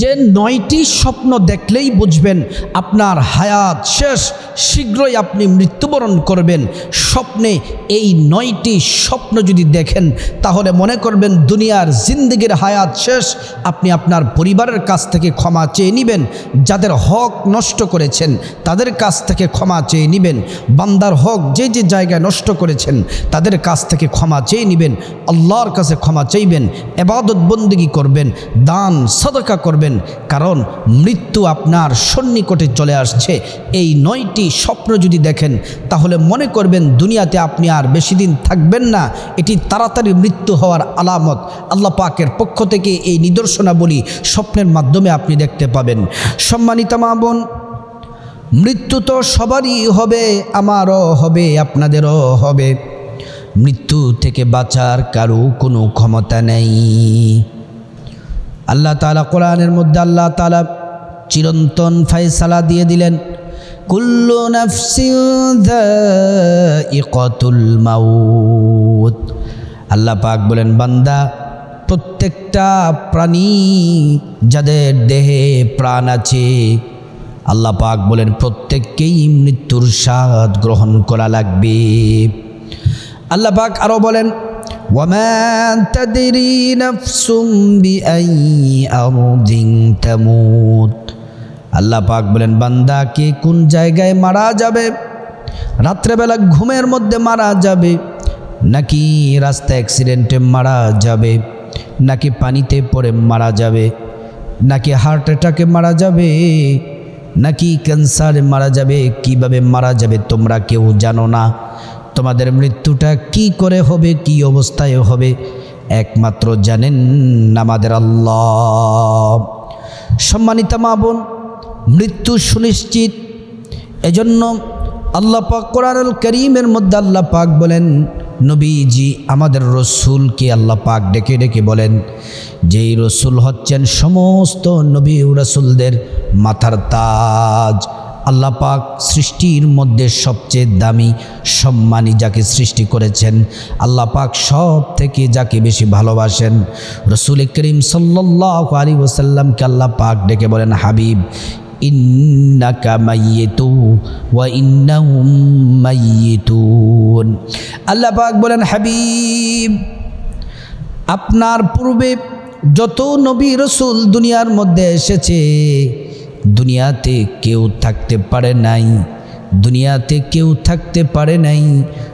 যে নয়টি স্বপ্ন দেখলেই বুঝবেন আপনার হায়াত শেষ, শীঘ্রই আপনি মৃত্যুবরণ করবেন। স্বপ্নে এই নয়টি স্বপ্ন যদি দেখেন, তাহলে মনে করবেন দুনিয়ার জিন্দগির হায়াত শেষ। আপনি আপনার পরিবারের কাছ থেকে ক্ষমা চেয়ে নেবেন, যাদের হক নষ্ট করেছেন, তাদের কাছ থেকে ক্ষমা চেয়ে নেবেন। বান্দার হক যে যে জায়গায় নষ্ট করেছেন, তাদের কাছ থেকে ক্ষমা চেয়ে নেবেন। আল্লাহর কাছে ক্ষমা চাইবেন, এবাদত বন্দিগি করবেন, দান, সদকা করবেন। কারণ মৃত্যু আপনার সন্নিকটে চলে আসছে। এই নয়টি স্বপ্ন যদি দেখেন, তাহলে মনে করবেন দুনিয়াতে আপনি আর বেশি দিন থাকবেন না। এটি তাড়াতাড়ি মৃত্যু হওয়ার আলামত। আল্লাহ পাকের পক্ষ থেকে এই নিদর্শনাবলী স্বপ্নের মাধ্যমে আপনি দেখতে পাবেন। সম্মানিত মা বোন, মৃত্যু তো সবারই হবে, আমারও হবে, আপনাদেরও হবে। মৃত্যু থেকে বাঁচার কারও কোনো ক্ষমতা নেই। আল্লাহ তালা কোরআনের মধ্যে আল্লাহ তালা চিরন্তন ফাইসালা দিয়ে দিলেন, কুল্লু নফসিল মাউত। আল্লাহ পাক বলেন, বান্দা, প্রত্যেকটা প্রাণী যাদের দেহে প্রাণ আছে, আল্লাহ পাক বলেন, প্রত্যেককেই মৃত্যুর স্বাদ গ্রহণ করা লাগবে। আল্লাহ পাক আরও বলেন وما تدري نفس بأي أرض تموت আল্লাহ পাক বলেন বান্দা কে কোন জায়গায় মারা যাবে রাত্রেবেলা ঘুমের মধ্যে মারা যাবে নাকি রাস্তা অ্যাক্সিডেন্টে মারা যাবে নাকি পানিতে পড়ে মারা যাবে নাকি হার্ট অ্যাটাকে মারা যাবে নাকি ক্যান্সারে মারা যাবে কিভাবে মারা যাবে তোমরা কেউ জানো না তোমাদের মৃত্যুটা কি করে হবে, কি অবস্থায় হবে, একমাত্র জানেন আমাদের আল্লাহ। সম্মানিতা মা বোন, মৃত্যু সুনিশ্চিত। এজন্য আল্লাহ পাক কোরআনুল করিমের মধ্যে আল্লাহ পাক বলেন, নবীজি আমাদের রসুলকে আল্লাহ পাক ডেকে ডেকে বলেন, যেই রসুল হচ্ছেন সমস্ত নবী রসুলদের মাথার তাজ। আল্লাহ পাক সৃষ্টির মধ্যে সবচেয়ে দামি সম্মানী যাকে সৃষ্টি করেছেন, আল্লাহ পাক সব থেকে যাকে বেশি ভালোবাসেন, রসুল করিম সাল্লাহ আলী ওসাল্লামকে আল্লাহ পাক ডেকে বলেন, হাবিব মাইয়েতু ওয়া বলেন, হাবিব, আপনার পূর্বে যত নবী রসুল দুনিয়ার মধ্যে এসেছে দুনিয়াতে কেউ থাকতে পারে নাই, দুনিয়াতে কেউ থাকতে পারে নাই।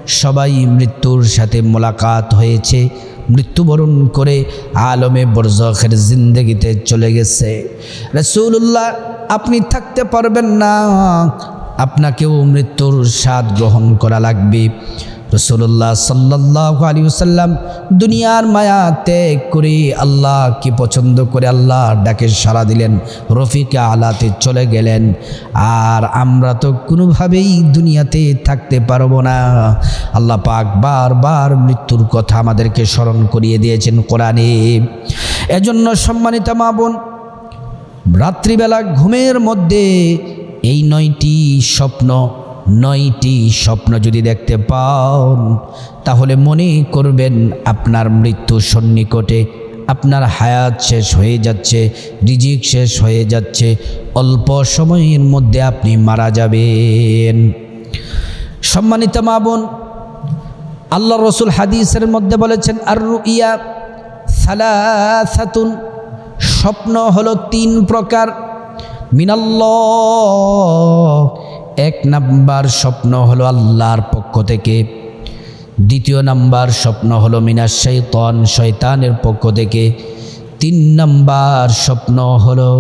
সবাই মৃত্যুর সাথে মোলাকাত হয়েছে, মৃত্যুবরণ করে আলমে বরজখের জিন্দগিতে চলে গেছে। রসুল্লাহ আপনি থাকতে পারবেন না, আপনাকেও মৃত্যুর স্বাদ গ্রহণ করা লাগবে। রসুল্লাহ সাল্লাহ আলী সাল্লাম দুনিয়ার মায়া ত্যাগ করে আল্লাহ কি পছন্দ করে আল্লাহ ডাকে সাড়া দিলেন, রফিকে আলাতে চলে গেলেন। আর আমরা তো কোনোভাবেই দুনিয়াতে থাকতে পারব না। আল্লাহ পাক বারবার মৃত্যুর কথা আমাদেরকে স্মরণ করিয়ে দিয়েছেন কোরআনে। এজন্য সম্মানিত মা বোন, রাত্রিবেলা ঘুমের মধ্যে এই নয়টি স্বপ্ন নয়টি স্বপ্ন যদি দেখতে পান তাহলে মনে করবেন আপনার মৃত্যু সন্নিকটে, আপনার হায়াত শেষ হয়ে যাচ্ছে, রিজিক শেষ হয়ে যাচ্ছে, অল্প সময়ের মধ্যে আপনি মারা যাবেন। সম্মানিত মা বোন আল্লাহ রসুল হাদিসের মধ্যে বলেছেন আর ইয়া সালাসাতুন স্বপ্ন হলো তিন প্রকার। মিনাল্লাহ এক নাম্বার স্বপ্ন হলো আল্লাহর পক্ষ থেকে। দ্বিতীয় নাম্বার স্বপ্ন হলো মিনার শৈতন শয়তানের পক্ষ থেকে। তিন নাম্বার স্বপ্ন হলো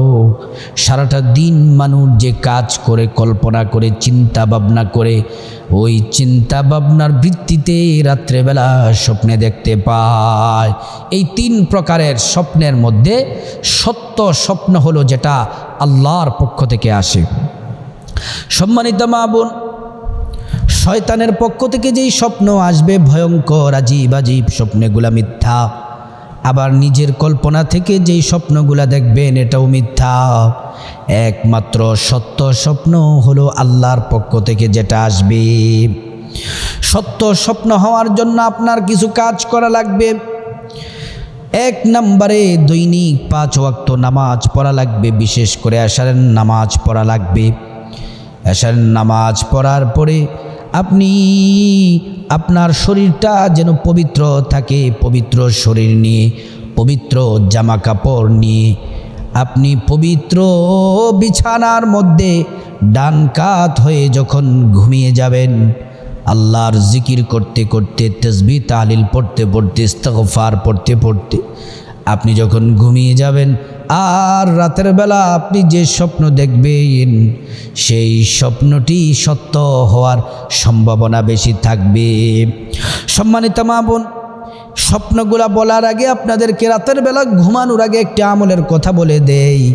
সারাটা দিন মানুষ যে কাজ করে, কল্পনা করে, চিন্তা ভাবনা করে, ওই চিন্তা ভাবনার ভিত্তিতে রাত্রেবেলা স্বপ্নে দেখতে পায়। এই তিন প্রকারের স্বপ্নের মধ্যে সত্য স্বপ্ন হলো যেটা আল্লাহর পক্ষ থেকে আসে। সম্মানিত মা বোন, শয়তানের পক্ষ থেকে যেই স্বপ্ন আসবে, ভয়ঙ্কর, আজীব আজীব স্বপ্নগুলা মিথ্যা। আবার নিজের কল্পনা থেকে যেই স্বপ্নগুলা দেখবেন, এটাও মিথ্যা। একমাত্র সত্য স্বপ্ন হলো আল্লাহর পক্ষ থেকে যেটা আসবে। সত্য স্বপ্ন হওয়ার জন্য আপনার কিছু কাজ করা লাগবে। এক নম্বরে দৈনিক পাঁচ ওয়াক্ত নামাজ পড়া লাগবে, বিশেষ করে আশারের নামাজ পড়া লাগবে। আশারের নামাজ পড়ার পরে আপনি আপনার শরীরটা যেন পবিত্র থাকে, পবিত্র শরীর নিয়ে, পবিত্র জামা কাপড় নিয়ে। আপনি পবিত্র বিছানার মধ্যে ডান কাত হয়ে যখন ঘুমিয়ে যাবেন, আল্লাহর জিকির করতে করতে তসবি তালিল পড়তে পড়তে ইস্তফার পড়তে পড়তে আপনি যখন ঘুমিয়ে যাবেন আর রাতের বেলা আপনি যে স্বপ্ন দেখবেন, সেই স্বপ্নটি সত্য হওয়ার সম্ভাবনা বেশি থাকবে। সম্মানিত মা বোন, স্বপ্নগুলা বলার আগে আপনাদেরকে রাতের বেলা ঘুমানোর আগে একটি আমলের কথা বলে দেই।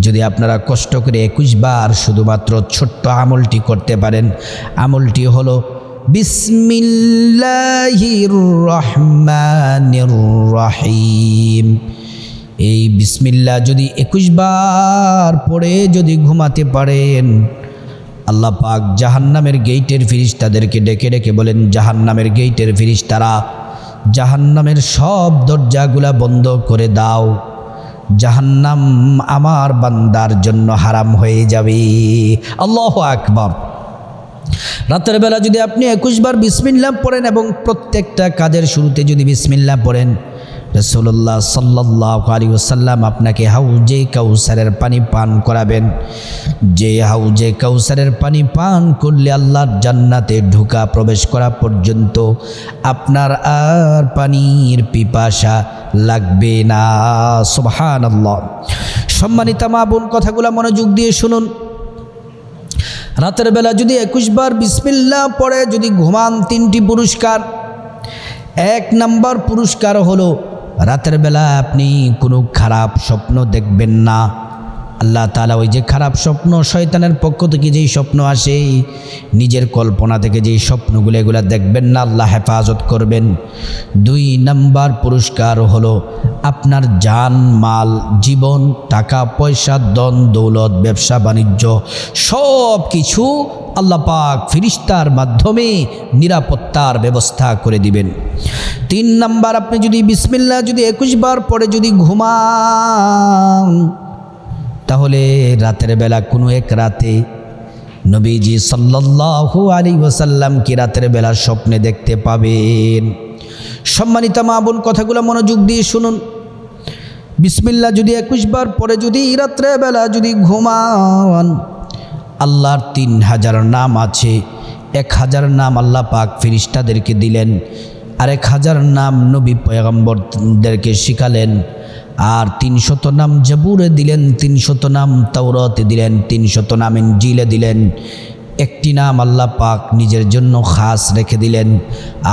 যদি আপনারা কষ্ট করে একুশ বার শুধুমাত্র ছোট্ট আমলটি করতে পারেন, আমলটি হলো বিসমিল্লাহির রহমানির রহিম। এই বিসমিল্লা যদি একুশ বার পড়ে যদি ঘুমাতে পারেন, আল্লাহ পাক জাহান্নামের গেইটের ফিরিস তাদেরকে ডেকে ডেকে বলেন, জাহান্নামের গেইটের ফিরিস তারা জাহান্নামের সব দরজাগুলা বন্ধ করে দাও। জাহান্নাম আমার বান্দার জন্য হারাম হয়ে যাবে। আল্লাহ আকবর। রাতের বেলা যদি আপনি একুশবার বিসমিল্লা পড়েন এবং প্রত্যেকটা কাজের শুরুতে যদি বিসমিল্লা পড়েন রসুল্লাহ সাল্লাহ আলী ওসাল্লাম আপনাকে হাউজে কাউসারের পানি পান করাবেন। যে হাউজে কাউসারের পানি পান করলে আল্লাহর জান্নাতে ঢুকা প্রবেশ করা পর্যন্ত আপনার আর পানির পিপাসা লাগবে না। সুবহান আল্লাহ সম্মানিত মা বোন, কথাগুলো মনোযোগ দিয়ে শুনুন। রাতের বেলা যদি একুশবার বিসমিল্লা পড়ে, যদি ঘুমান তিনটি পুরস্কার, এক নাম্বার পুরস্কার হলো রাতের বেলা আপনি কোনো খারাপ স্বপ্ন দেখবেন না। আল্লাহ তালা ওই যে খারাপ স্বপ্ন শয়তানের পক্ষ থেকে যেই স্বপ্ন আসে, নিজের কল্পনা থেকে যেই স্বপ্নগুলো, এগুলো দেখবেন না, আল্লাহ হেফাজত করবেন। দুই নাম্বার পুরস্কার হলো আপনার জান, মাল, জীবন, টাকা, পয়সা দন দৌলত, ব্যবসা, বাণিজ্য সব কিছু আল্লাহ পাক ফিরিস্তার মাধ্যমে নিরাপত্তার ব্যবস্থা করে দিবেন। তিন নাম্বার, আপনি যদি বিসমিল্লা যদি একুশ বার পরে যদি ঘুমান তাহলে রাতের বেলা কোনো এক রাতে নবীজি সাল্লাল্লাহু আলী ওসাল্লাম কি রাতের বেলা স্বপ্নে দেখতে পাবেন? সম্মানিত মা বোন, কথাগুলো মনোযোগ দিয়ে শুনুন। বিসমিল্লা যদি একুশ বার পরে যদি রাত্রে বেলা যদি ঘুমান, আল্লাহর তিন হাজার নাম আছে। এক হাজার নাম আল্লাহ পাক ফিরিস্তাদেরকে দিলেন। আর এক হাজার নাম নবী পয়গম্বরদেরকে শিখালেন। আর তিনশত নাম জাবুরে দিলেন, তিনশত নাম তাওরতে দিলেন, তিনশত নাম ইঞ্জিলে দিলেন। একটি নাম আল্লাহ পাক নিজের জন্য খাস রেখে দিলেন।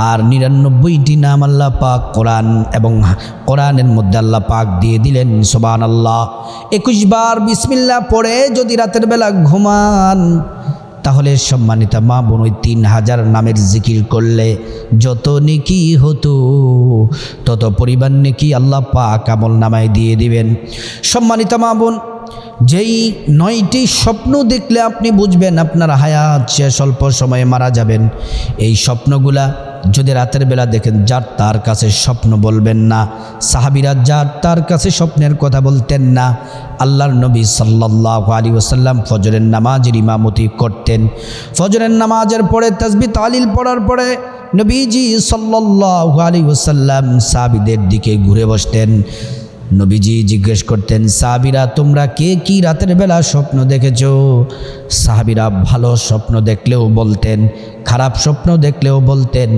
আর নিরানব্বইটি নাম আল্লাহ পাক কোরআন এবং কোরআনের মধ্যে আল্লাহ পাক দিয়ে দিলেন সোবান আল্লাহ একুশ বার বিসমিল্লা পড়ে যদি রাতের বেলা ঘুমান তাহলে সম্মানিতা মা বোন, ওই তিন হাজার নামের জিকির করলে যত নেকি হতো, তত পরিমাণ নেকি আল্লাহ পাক আমল নামায় দিয়ে দিবেন। সম্মানিতা মা বোন, যেই নয়টি স্বপ্ন দেখলে আপনি বুঝবেন আপনার হায়াত শেষ, অল্প সময়ে মারা যাবেন। এই স্বপ্নগুলা যদি রাতের বেলা দেখেন, যার তার কাছে স্বপ্ন বলবেন না, সাহাবিরা যার তার কাছে স্বপ্নের কথা বলতেন না, আল্লাহর নবী সাল্লাহ আলী ওসাল্লাম ফজরের নামাজের ইমামতি করতেন। ফজরের নামাজের পরে তসবি তালিল পড়ার পরে নবীজি সাল্লাহ আলী ওসাল্লাম সাহাবিদের দিকে ঘুরে বসতেন। নবীজি জিজ্ঞেস করতেন, সাহাবিরা, তোমরা কে কি রাতের বেলা স্বপ্ন দেখেছ? সাহাবিরা ভালো স্বপ্ন দেখলেও বলতেন খারাপ স্বপ্ন দেখলেও বলতেন,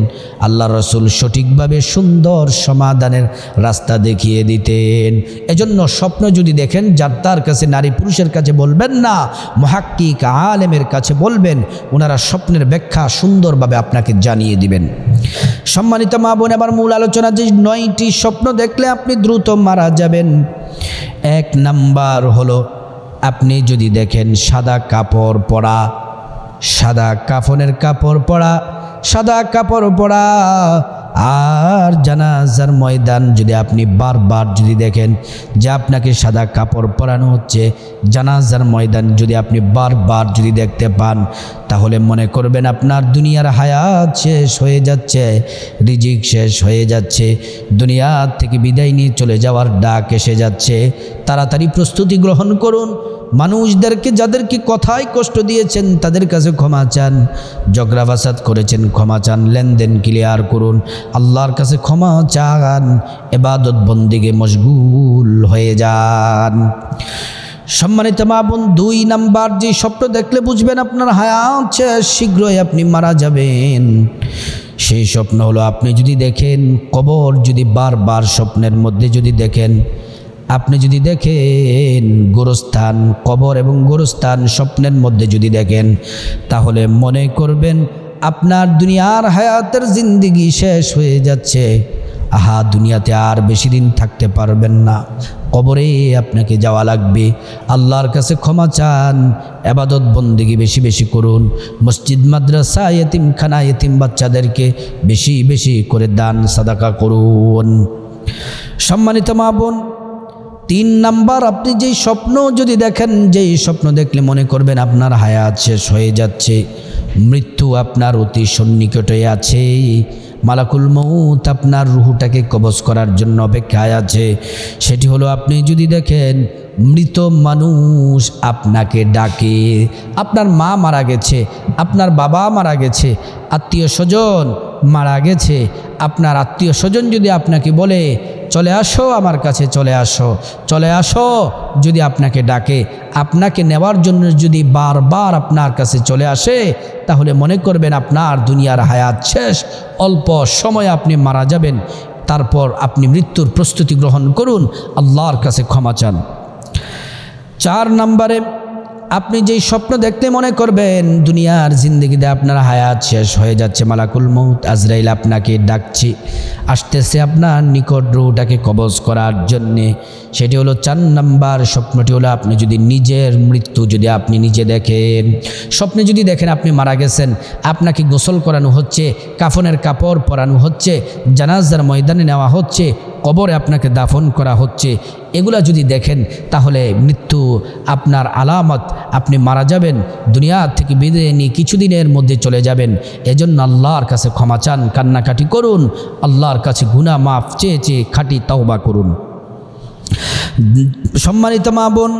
আল্লাহ রসুল সঠিকভাবে সুন্দর সমাধানের রাস্তা দেখিয়ে দিতেন। এজন্য স্বপ্ন যদি দেখেন, যার তার কাছে, নারী পুরুষের কাছে বলবেন না, মহাক্কিক আলেমের কাছে বলবেন ওনারা স্বপ্নের ব্যাখ্যা সুন্দরভাবে আপনাকে জানিয়ে দিবেন। সম্মানিত মা বোন আবার মূল আলোচনা যে নয়টি স্বপ্ন দেখলে আপনি দ্রুত মারা যাবেন। এক নাম্বার হলো, আপনি যদি দেখেন সাদা কাপড় পরা সাদা কাফনের কাপড় পরা, সাদা কাপড় পরা। আর জানাজার ময়দান যদি আপনি বারবার যদি দেখেন যে আপনাকে সাদা কাপড় পরানো হচ্ছে, জানাজার ময়দান যদি আপনি বারবার যদি দেখতে পান, তাহলে মনে করবেন আপনার দুনিয়ার হায়াত শেষ হয়ে যাচ্ছে, রিজিক শেষ হয়ে যাচ্ছে, দুনিয়া থেকে বিদায় নিয়ে চলে যাওয়ার ডাক এসে যাচ্ছে। তাড়াতাড়ি প্রস্তুতি গ্রহণ করুন মানুষদেরকে যাদেরকে কথায় কষ্ট দিয়েছেন, তাদের কাছে ক্ষমা চান। ঝগড়া বাসাদ করেছেন, ক্ষমা চান। লেনদেন ক্লিয়ার করুন। আল্লাহর কাছে ক্ষমা চান। এবাদত বন্দিকে মশগুল হয়ে যান। সম্মানিত মা বোন, দুই নাম্বার যে স্বপ্ন দেখলে বুঝবেন আপনার হায়াত শীঘ্রই আপনি মারা যাবেন। সেই স্বপ্ন হলো আপনি যদি দেখেন, কবর যদি বারবার স্বপ্নের মধ্যে যদি দেখেন আপনি যদি দেখেন গোরস্থান, কবর এবং গোরস্থান স্বপ্নের মধ্যে যদি দেখেন, তাহলে মনে করবেন আপনার দুনিয়ার হায়াতের জিন্দিগি শেষ হয়ে যাচ্ছে। আহা, দুনিয়াতে আর বেশি দিন থাকতে পারবেন না। কবরে আপনাকে যাওয়া লাগবে। আল্লাহর কাছে ক্ষমা চান, আবাদত বন্দিগি বেশি বেশি করুন, মসজিদ, মাদ্রাসা, এতিমখানা, এতিম বাচ্চাদেরকে বেশি বেশি করে দান, সাদাকা করুন। সম্মানিত মা বোন তিন নাম্বার, আপনি যেই স্বপ্ন যদি দেখেন, যেই স্বপ্ন দেখলে মনে করবেন আপনার হায়াত শেষ হয়ে যাচ্ছে, মৃত্যু আপনার অতি সন্নিকটে আছে, মালাকুল মৌত আপনার রুহুটাকে কবজ করার জন্য অপেক্ষায় আছে। সেটি হলো আপনি যদি দেখেন, মৃত মানুষ আপনাকে ডাকে, আপনার মা মারা গেছে, আপনার বাবা মারা গেছে, আত্মীয় স্বজন মারা গেছে, আপনার আত্মীয় স্বজন যদি আপনাকে বলে চলে আসো আমার কাছে, চলে আসো চলে আসো। যদি আপনাকে ডাকে, আপনাকে নেওয়ার জন্য যদি বারবার আপনার কাছে চলে আসে, তাহলে মনে করবেন আপনার দুনিয়ার হায়াত শেষ। অল্প সময় আপনি মারা যাবেন। তারপর আপনি মৃত্যুর প্রস্তুতি গ্রহণ করুন। আল্লাহর কাছে ক্ষমা চান। চার নম্বরে আপনি যেই স্বপ্ন দেখতে মনে করবেন, দুনিয়ার জিন্দগিতে আপনার হায়াত শেষ হয়ে যাচ্ছে। মালাকুল মৌত আজরাইল আপনাকে ডাকছে। আসতেছে আপনার নিকট রুটাকে কবজ করার জন্যে। সেটি হলো চার নাম্বার স্বপ্নটি হলো, আপনি যদি নিজের মৃত্যু যদি আপনি নিজে দেখেন, স্বপ্নে যদি দেখেন আপনি মারা গেছেন, আপনাকে গোসল করানো হচ্ছে, কাফনের কাপড় পরানো হচ্ছে, জানাজার ময়দানে নেওয়া হচ্ছে কবরে আপনাকে দাফন করা হচ্ছে। এগুলা যদি দেখেন, তাহলে মৃত্যু আপনার আলামত। আপনি মারা যাবেন, দুনিয়া থেকে বিদায় নিয়ে কিছুদিনের মধ্যে চলে যাবেন। এজন্য আল্লাহর কাছে ক্ষমা চান, কান্নাকাটি করুন। আল্লাহর কাছে গুনাহ মাফ চেয়ে চেয়ে খাটি তওবা করুন। সম্মানিত মা বোন,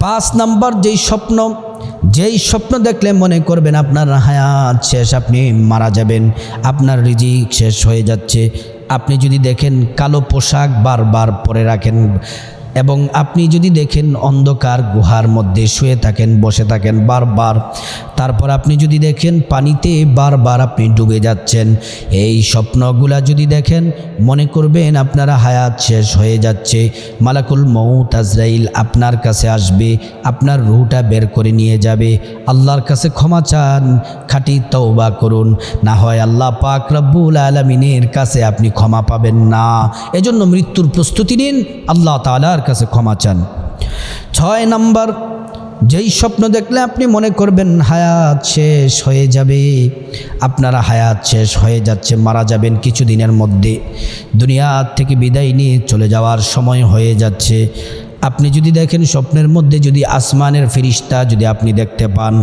পাঁচ নাম্বার যেই স্বপ্ন যেই স্বপ্ন দেখলে মনে করবেন আপনার হায়াত শেষ, আপনি মারা যাবেন। আপনার রিজিক শেষ হয়ে যাচ্ছে। আপনি যদি দেখেন কালো পোশাক বারবার পরে রাখেন এবং আপনি যদি দেখেন অন্ধকার গুহার মধ্যে শুয়ে থাকেন, বসে থাকেন বারবার, তারপর আপনি যদি দেখেন পানিতে বারবার আপনি ডুবে যাচ্ছেন, এই স্বপ্নগুলা যদি দেখেন, মনে করবেন আপনারা হায়াত শেষ হয়ে যাচ্ছে। মালাকুল মৌত আজরাইল আপনার কাছে আসবে, আপনার রুহটা বের করে নিয়ে যাবে। আল্লাহর কাছে ক্ষমা চান, খাঁটি তওবা করুন। না হয় আল্লাহ পাক রব্বুল আলমিনের কাছে আপনি ক্ষমা পাবেন না। এজন্য মৃত্যুর প্রস্তুতি নিন আল্লাহ তালার কাছে ক্ষমা চান। ছয় নাম্বার, যেই স্বপ্ন দেখলে আপনি মনে করবেন, হায়াত শেষ হয়ে যাবে। আপনারা হায়াত শেষ হয়ে যাচ্ছে, মারা যাবেন কিছুদিনের মধ্যে। দুনিয়া থেকে বিদায় নিয়ে চলে যাওয়ার সময় হয়ে যাচ্ছে। আপনি যদি দেখেন স্বপ্নের মধ্যে যদি আসমানের ফিরিস্তা যদি আপনি দেখতে পান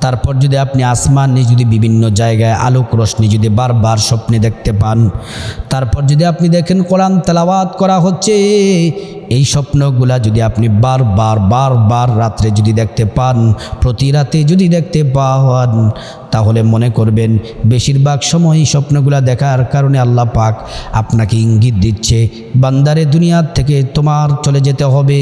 তারপর যদি আপনি আসমান নিয়ে যদি বিভিন্ন জায়গায় আলোক রশ্মি যদি বারবার স্বপ্নে দেখতে পান, তারপর যদি আপনি দেখেন কোরআন তেলাওয়াত করা হচ্ছে এই স্বপ্নগুলা যদি আপনি বারবার বারবার রাত্রে যদি দেখতে পান, প্রতি রাতে যদি দেখতে পান, তাহলে মনে করবেন বেশিরভাগ সময় এই স্বপ্নগুলা দেখার কারণে আল্লাহ পাক আপনাকে ইঙ্গিত দিচ্ছে, বান্দারে দুনিয়ার থেকে তোমার চলে যেতে হবে,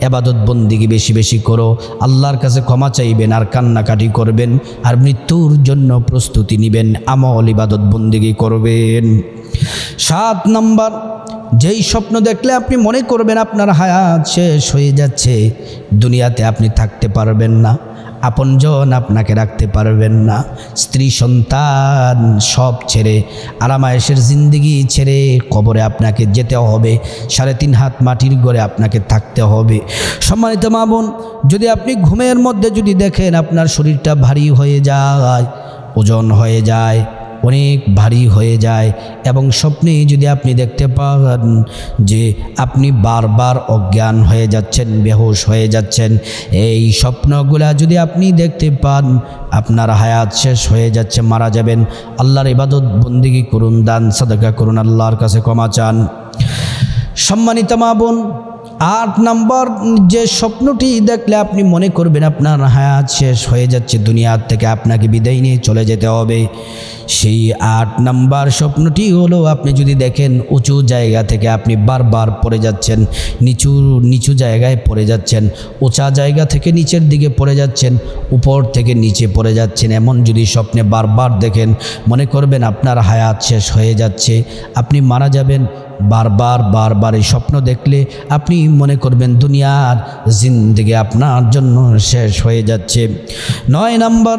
এবাদত বন্দিগি বেশি বেশি করো, আল্লাহর কাছে ক্ষমা চাইবেন আর কান্নাকাটি করবেন, আর মৃত্যুর জন্য প্রস্তুতি নেবেন, আমল, ইবাদত বন্দিগি করবেন। সাত নম্বর, যেই স্বপ্ন দেখলে আপনি মনে করবেন আপনার হায়াত শেষ হয়ে যাচ্ছে, দুনিয়াতে আপনি থাকতে পারবেন না, আপনজন আপনাকে রাখতে পারবেন না, স্ত্রী সন্তান সব ছেড়ে, আরামায়েশের জিন্দগি ছেড়ে কবরে আপনাকে যেতে হবে, সাড়ে তিন হাত মাটির ঘরে আপনাকে থাকতে হবে। সম্মানিত মা বোন, যদি আপনি ঘুমের মধ্যে যদি দেখেন আপনার শরীরটা ভারী হয়ে যায়, ওজন হয়ে যায় অনেক ভারী হয়ে যায় এবং স্বপ্নে যদি আপনি দেখতে পান যে আপনি বারবার অজ্ঞান হয়ে যাচ্ছেন, বেহুশ হয়ে যাচ্ছেন, এই স্বপ্নগুলা যদি আপনি দেখতে পান, আপনার হায়াত শেষ হয়ে যাচ্ছে, মারা যাবেন। আল্লাহর ইবাদত বন্দিগি করুন, দান, সাদাকা করুন, আল্লাহর কাছে ক্ষমা চান। সম্মানিত মা বোন আট নাম্বার যে স্বপ্নটি দেখলে আপনি মনে করবেন, আপনার হায়াত শেষ হয়ে যাচ্ছে, দুনিয়ার থেকে আপনাকে বিদায় নিয়ে চলে যেতে হবে। সেই আট নাম্বার স্বপ্নটি হলো, আপনি যদি দেখেন উঁচু জায়গা থেকে আপনি বারবার পড়ে যাচ্ছেন, নিচু নিচু জায়গায় পড়ে যাচ্ছেন, উঁচা জায়গা থেকে নিচের দিকে পড়ে যাচ্ছেন, উপর থেকে নিচে পড়ে যাচ্ছেন, এমন যদি স্বপ্নে বারবার দেখেন, মনে করবেন আপনার হায়াত শেষ হয়ে যাচ্ছে, আপনি মারা যাবেন বারবার বারবার এই স্বপ্ন দেখলে আপনি মনে করবেন দুনিয়ার জিন্দিগি আপনার জন্য শেষ হয়ে যাচ্ছে। নয় নাম্বার,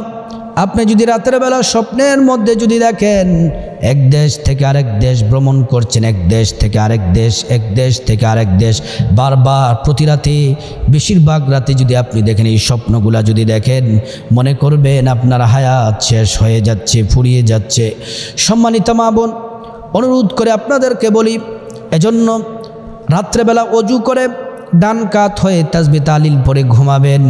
আপনি যদি রাতের বেলা স্বপ্নের মধ্যে যদি দেখেন, এক দেশ থেকে আরেক দেশ ভ্রমণ করছেন, এক দেশ থেকে আরেক দেশ, এক দেশ থেকে আরেক দেশ, বারবার প্রতি রাতে, বেশিরভাগ রাতে যদি আপনি দেখেন, এই স্বপ্নগুলা যদি দেখেন, মনে করবেন আপনার হায়াত শেষ হয়ে যাচ্ছে, ফুরিয়ে যাচ্ছে। সম্মানিত মা বোন অনুরোধ করে আপনাদেরকে বলি, এজন্য রাত্রেবেলা অজু করে ডান কাত হয়ে তাজবি তালিল পরে ঘুমাবেন,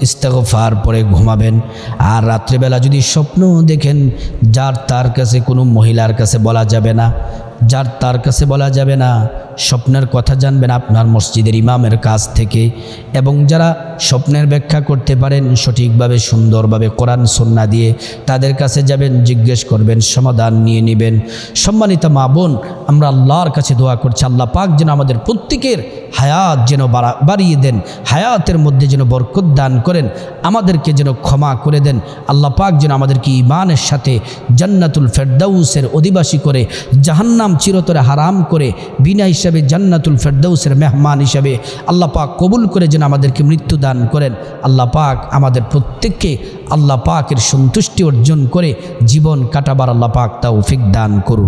ইস্তেগফার পরে ঘুমাবেন। আর রাত্রেবেলা যদি স্বপ্ন দেখেন, যার তার কাছে কোনো মহিলার কাছে বলা যাবে না। যার তার কাছে বলা যাবে না, স্বপ্নের কথা জানবেন আপনার মসজিদের ইমামের কাছ থেকে এবং যারা স্বপ্নের ব্যাখ্যা করতে পারেন, সঠিকভাবে, সুন্দরভাবে কোরআন সন্না দিয়ে তাদের কাছে যাবেন, জিজ্ঞেস করবেন, সমাধান নিয়ে নেবেন। সম্মানিত মা বোন, আমরা আল্লাহর কাছে দোয়া করছি, আল্লাহ পাক যেন আমাদের প্রত্যেকের হায়াত যেন বাড়া- বাড়িয়ে দেন, হায়াতের মধ্যে যেন বরকত দান করেন। আমাদেরকে যেন ক্ষমা করে দেন। আল্লাহ পাক যেন আমাদেরকে ইমানের সাথে জান্নাতুল ফেরদাউসের অধিবাসী করে, জাহান্নাম চিরতরে হারাম করে, বিনা হিসাবে জান্নাতুল ফেরদাউসের মেহমান হিসাবে আল্লাহ পাক কবুল করে যেন আমাদেরকে মৃত্যু দান করেন। আল্লাহ পাক আমাদের প্রত্যেককে আল্লাহ পাকের সন্তুষ্টি অর্জন করে জীবন কাটাবার আল্লাহ পাক তৌফিক দান করুন।